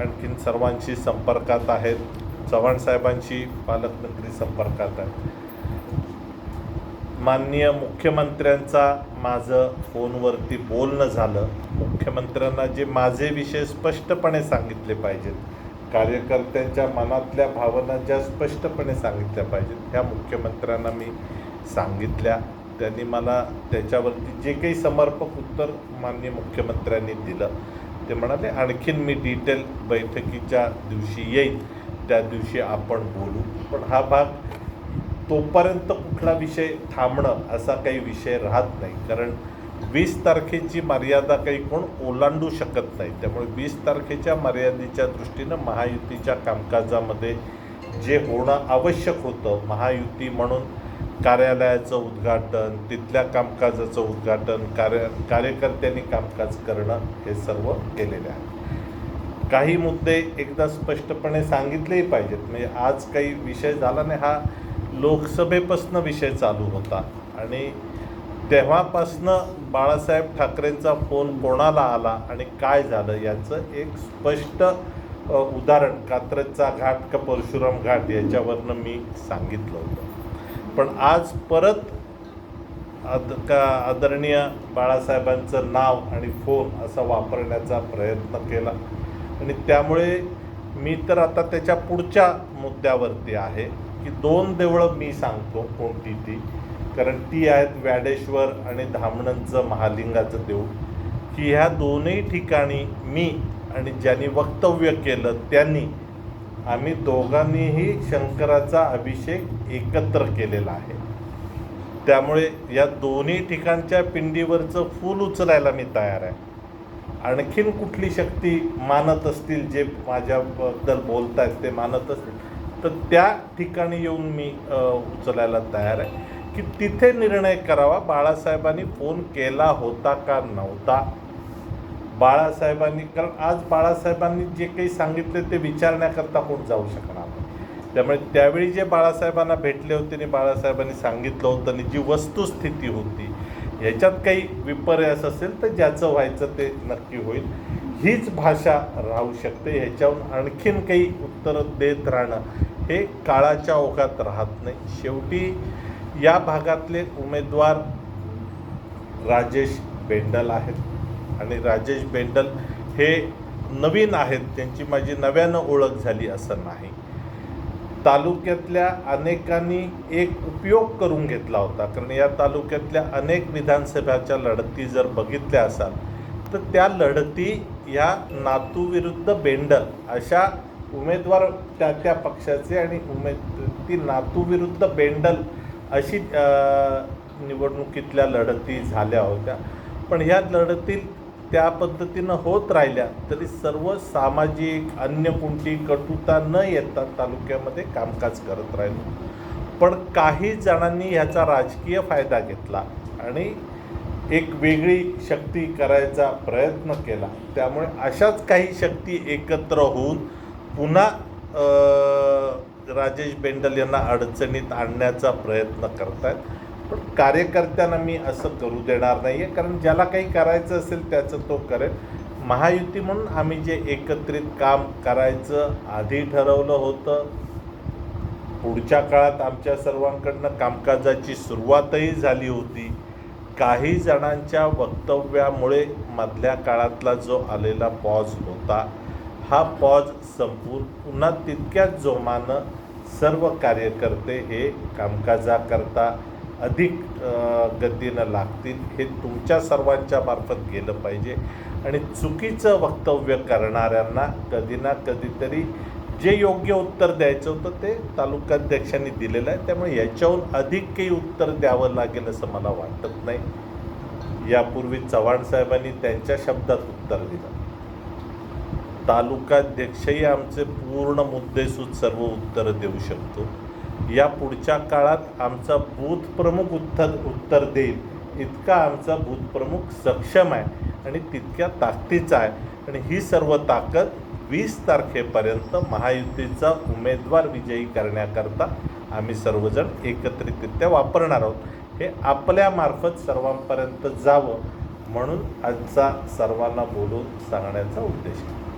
आणखीन सर्वांशी संपर्कात आहेत. चव्हाण साहेबांशी पालकमंत्री संपर्कात आहेत. माननीय मुख्यमंत्र्यांचा माझं फोनवरती बोलणं झालं. मुख्यमंत्र्यांना जे माझे विषय स्पष्टपणे सांगितले पाहिजेत. कार्यकर्त्यांच्या मनातल्या भावना ज्या स्पष्टपणे सांगितल्या पाहिजेत ह्या मुख्यमंत्र्यांना मी सांगितल्या. त्यांनी मला त्याच्यावरती जे काही समर्पक उत्तर माननीय मुख्यमंत्र्यांनी दिलं. ते म्हणाले आणखीन मी डिटेल बैठकीच्या दिवशी येईल त्या दिवशी आपण बोलू. पण हा भाग तोपर्यंत कुठला विषय थांबणं असा काही विषय राहत नाही. कारण वीस तारखेची मर्यादा काही कोण ओलांडू शकत नाही. त्यामुळे वीस तारखेच्या मर्यादेच्या दृष्टीनं महायुतीच्या कामकाजामध्ये जे होणं आवश्यक होतं महायुती म्हणून कार्यालयाचं उद्घाटन तिथल्या कामकाजाचं उद्घाटन कार्य कार्यकर्त्यांनी कामकाज करणं हे सर्व केलेले आहे. काही मुद्दे एकदा स्पष्टपणे सांगितलेही पाहिजेत. म्हणजे आज काही विषय झाला नाही हा लोकसभेपासनं विषय चालू होता. आणि तेव्हापासनं बाळासाहेब ठाकरेंचा फोन कोणाला आला आणि काय झालं याचं एक स्पष्ट उदाहरण कात्रजचा घाट का परशुराम घाट याच्यावरनं मी सांगितलं होतं. पण आज परत आद का आदरणीय बाळासाहेबांचं नाव आणि फोन असा वापरण्याचा प्रयत्न केला. आणि त्यामुळे मी तर आता त्याच्या पुढच्या मुद्द्यावरती आहे की दोन देवळं मी सांगतो कोणती ती. कारण ती आहेत व्याडेश्वर आणि धामणंचं महालिंगाचं देऊळ. की ह्या दोन्ही ठिकाणी मी आणि ज्यांनी वक्तव्य केलं त्यांनी आम्ही दोघांनीही शंकराचा अभिषेक एकत्र केलेला आहे. त्यामुळे या दोन्ही ठिकाणच्या पिंडीवरचं फूल उचलायला मी तयार आहे. आणखीन कुठली शक्ती मानत असतील जे माझ्याबद्दल बोलत आहेत ते मानत असतील तर त्या ठिकाणी येऊन मी उचलायला तयार आहे. की तिथे निर्णय करावा. बाळासाहेबांनी फोन केला होता का नव्हता? बाळासाहेबांनी कारण आज बाळासाहेबांनी जे काही सांगितले ते विचारण्याकरता कोण जाऊ शकणार नाही. त्यामुळे त्यावेळी जे बाळासाहेबांना भेटले होते आणि बाळासाहेबांनी सांगितलं होतं आणि जी वस्तुस्थिती होती ह्याच्यात काही विपर्यास असेल तर ज्याचं व्हायचं ते नक्की होईल. हीच भाषा राहू शकते. ह्याच्याहून आणखीन काही उत्तरं देत राहणं हे काळाच्या ओघात राहत नाही. शेवटी या भागातले उमेदवार राजेश बेंडल आहेत. आणि राजेश बेंडल हे नवीन आहेत. त्यांची माझी नव्यानं ओळख झाली असं नाही. तालुक्यातल्या अनेकांनी एक उपयोग करून घेतला होता. कारण या तालुक्यातल्या अनेक विधानसभाच्या लढती जर बघितल्या असाल तर त्या लढती ह्या नातूविरुद्ध बेंडल अशा उमेदवार त्या त्या पक्षाचे आणि उमेद ती नातूविरुद्ध बेंडल अशी निवडणुकीतल्या लढती झाल्या होत्या. पण ह्या लढतीत त्या पद्धतीनं होत राहिल्या तरी सर्व सामाजिक अन्य कोणती कटुता न येता तालुक्यामध्ये कामकाज करत राहिलो. पण काही जणांनी ह्याचा राजकीय फायदा घेतला आणि एक वेगळी शक्ती करायचा प्रयत्न केला. त्यामुळे अशाच काही शक्ती एकत्र होऊन पुन्हा राजेश बेंडल यांना अडचणीत आणण्याचा प्रयत्न करतायत. पण कार्यकर्त्यांना मी असं करू देणार नाही आहे कारण ज्याला काही करायचं असेल त्याचं तो करेल. महायुती म्हणून आम्ही जे एकत्रित काम करायचं आधी ठरवलं होतं पुढच्या काळात आमच्या सर्वांकडनं कामकाजाची सुरुवातही झाली होती. काही जणांच्या वक्तव्यामुळे मधल्या काळातला जो आलेला पॉज होता हा पॉज संपून पुन्हा तितक्याच जोमानं सर्व कार्यकर्ते हे कामकाजाकरता अधिक गद्दीनं गतीनं लागतील हे तुमच्या सर्वांच्या मार्फत गेलं पाहिजे. आणि चुकीचं वक्तव्य करणाऱ्यांना कधी ना कधीतरी जे योग्य उत्तर द्यायचं होतं ते तालुकाध्यक्षांनी दिलेलं आहे. त्यामुळे याच्याहून अधिक काही उत्तर द्यावं लागेल असं मला वाटत नाही. यापूर्वी चव्हाण साहेबांनी त्यांच्या शब्दात उत्तर दिलं. तालुकाध्यक्षही आमचे पूर्ण मुद्देसूद सर्व उत्तर देऊ शकतो. या पुढच्या काळात आमचा बूथ प्रमुख उत्तर उत्तर देईल. इतका आमचा बूथ प्रमुख सक्षम आहे आणि तितक्या ताकदीचा आहे. आणि ही सर्व ताकद वीस तारखेपर्यंत महायुतीचा उमेदवार विजयी करण्याकरता आम्ही सर्वजण एकत्रितरित्या वापरणार आहोत. हे आपल्यामार्फत सर्वांपर्यंत जावं म्हणून आजचा सर्वांना बोलून सांगण्याचा उद्देश आहे.